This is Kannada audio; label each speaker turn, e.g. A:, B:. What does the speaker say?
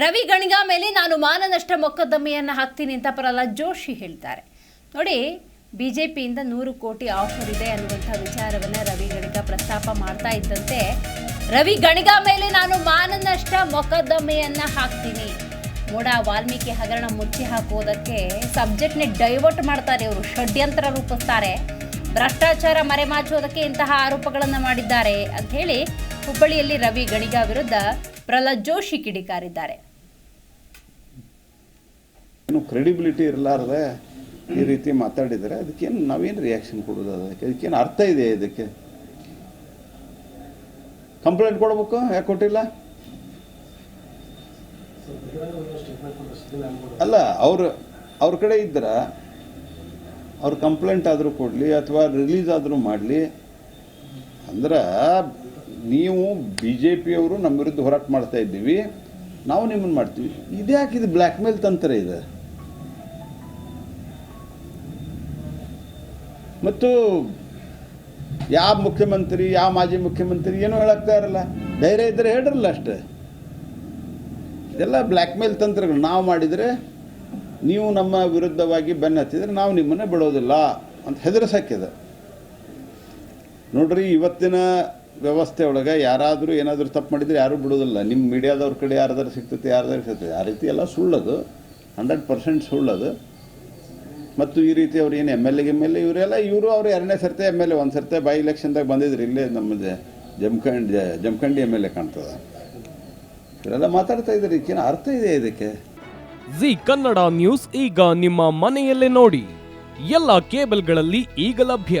A: ರವಿ ಗಣಿಗ ಮೇಲೆ ನಾನು ಮಾನನಷ್ಟ ಮೊಕದ್ದಮೆಯನ್ನು ಹಾಕ್ತೀನಿ ಅಂತ ಪ್ರಹ್ಲಾದ್ ಜೋಶಿ ಹೇಳ್ತಾರೆ. ನೋಡಿ ಬಿ ಜೆ ಪಿಯಿಂದ ನೂರು ಕೋಟಿ ಆಫರ್ ಇದೆ ಅನ್ನುವಂಥ ವಿಚಾರವನ್ನು ರವಿ ಗಣಿಗ ಪ್ರಸ್ತಾಪ ಮಾಡ್ತಾ ಇದ್ದಂತೆ, ರವಿ ಗಣಿಗ ಮೇಲೆ ನಾನು ಮಾನನಷ್ಟ ಮೊಕದ್ದಮೆಯನ್ನು ಹಾಕ್ತೀನಿ. ಮೋಡ ವಾಲ್ಮೀಕಿ ಹಗರಣ ಮುಚ್ಚಿ ಹಾಕುವುದಕ್ಕೆ ಸಬ್ಜೆಕ್ಟ್ನೇ ಡೈವರ್ಟ್ ಮಾಡ್ತಾರೆ ಇವರು, ಷಡ್ಯಂತ್ರ ರೂಪಿಸ್ತಾರೆ. ಭ್ರಷ್ಟಾಚಾರ ಮರೆಮಾಚುವುದಕ್ಕೆ ಇಂತಹ ಆರೋಪಗಳನ್ನು ಮಾಡಿದ್ದಾರೆ. ಅಂತ ಹೇಳಿ ಹುಬ್ಬಳ್ಳಿಯಲ್ಲಿ ರವಿ ಗಣಿಗ ವಿರುದ್ಧ ಪ್ರಹ್ಲಾದ್ ಜೋಶಿ ಕಿಡಿಕಾರಿದ್ದಾರೆ.
B: ಕ್ರೆಡಿಬಿಲಿಟಿ ಇರಲಾರ್ದೆ ಈ ರೀತಿ ಮಾತಾಡಿದರೆ ಅದಕ್ಕೇನು ನಾವೇನು ರಿಯಾಕ್ಷನ್ ಕೊಡೋದು ಅದಕ್ಕೆ? ಅದಕ್ಕೇನು ಅರ್ಥ ಇದೆ ಇದಕ್ಕೆ? ಕಂಪ್ಲೇಂಟ್ ಕೊಡ್ಬೇಕು? ಯಾಕೆ ಕೊಟ್ಟಿಲ್ಲ? ಅಲ್ಲ, ಅವರು, ಅವ್ರ ಕಡೆ ಇದ್ರ ಅವ್ರು ಕಂಪ್ಲೇಂಟ್ ಆದರೂ ಕೊಡಲಿ ಅಥವಾ ರಿಲೀಸ್ ಆದರೂ ಮಾಡಲಿ ಅಂದ್ರೆ ನೀವು ಬಿ ಜೆ ಪಿಯವರು ನಮ್ಮ ವಿರುದ್ಧ ಹೋರಾಟ ಮಾಡ್ತಾ ಇದ್ದೀವಿ, ನಾವು ನಿಮ್ಮನ್ನು ಮಾಡ್ತೀವಿ. ಇದ್ಯಾಕೆ ಇದು ಬ್ಲ್ಯಾಕ್ ಮೇಲ್ ತಂತ್ರ ಇದೆ? ಮತ್ತು ಯಾವ ಮುಖ್ಯಮಂತ್ರಿ, ಯಾವ ಮಾಜಿ ಮುಖ್ಯಮಂತ್ರಿ ಏನೂ ಹೇಳಕ್ತಾ ಇರಲ್ಲ. ಧೈರ್ಯ ಇದ್ದರೆ ಹೇಳಿರಲ್ಲ ಅಷ್ಟೇ. ಇದೆಲ್ಲ ಬ್ಲ್ಯಾಕ್ ಮೇಲ್ ತಂತ್ರಗಳು. ನಾವು ಮಾಡಿದರೆ ನೀವು ನಮ್ಮ ವಿರುದ್ಧವಾಗಿ ಬೆನ್ನು ಹತ್ತಿದ್ರೆ ನಾವು ನಿಮ್ಮನ್ನೇ ಬಿಡೋದಿಲ್ಲ ಅಂತ ಹೆದರಿಸಾಕಿದೆ ನೋಡ್ರಿ, ಇವತ್ತಿನ ವ್ಯವಸ್ಥೆ ಒಳಗೆ ಯಾರಾದರೂ ಏನಾದರೂ ತಪ್ಪು ಮಾಡಿದರೆ ಯಾರೂ ಬಿಡೋದಿಲ್ಲ ನಿಮ್ಮ ಮೀಡಿಯಾದವ್ರ ಕಡೆ ಯಾರ್ದಾರು ಸಿಗ್ತೈತೆ ಯಾರ್ದಾರು ಸಿಗ್ತೈತೆ. ಆ ರೀತಿ ಎಲ್ಲ ಸುಳ್ಳದು. Hundred percent ಸುಳ್ಳದು. ಮತ್ತು ಈ ರೀತಿ ಅವ್ರು ಏನು M L A M L A ಇವರೆಲ್ಲ ಇವರು ಅವ್ರು ಎರಡನೇ ಸರ್ತೆ, ಎಂ ಎಲ್ ಎ ಒಂದು ಸರ್ತೆ ಬೈ ಇಲೆಕ್ಷನ್ದಾಗ ಬಂದಿದ್ರು. ಇಲ್ಲೇ ನಮ್ಮ Jamkhand, Jamkhandi M L A ಕಾಣ್ತದೆ. ಇವರೆಲ್ಲ ಮಾತಾಡ್ತಾ ಇದ್ದಾರೆ ಇದಕ್ಕೇನು ಅರ್ಥ ಇದೆ ಇದಕ್ಕೆ?
C: ಜಿ ಕನ್ನಡ ನ್ಯೂಸ್ ಈಗ ನಿಮ್ಮ ಮನೆಯಲ್ಲೇ ನೋಡಿ. ಎಲ್ಲ ಕೇಬಲ್ಗಳಲ್ಲಿ ಈಗ ಲಭ್ಯ.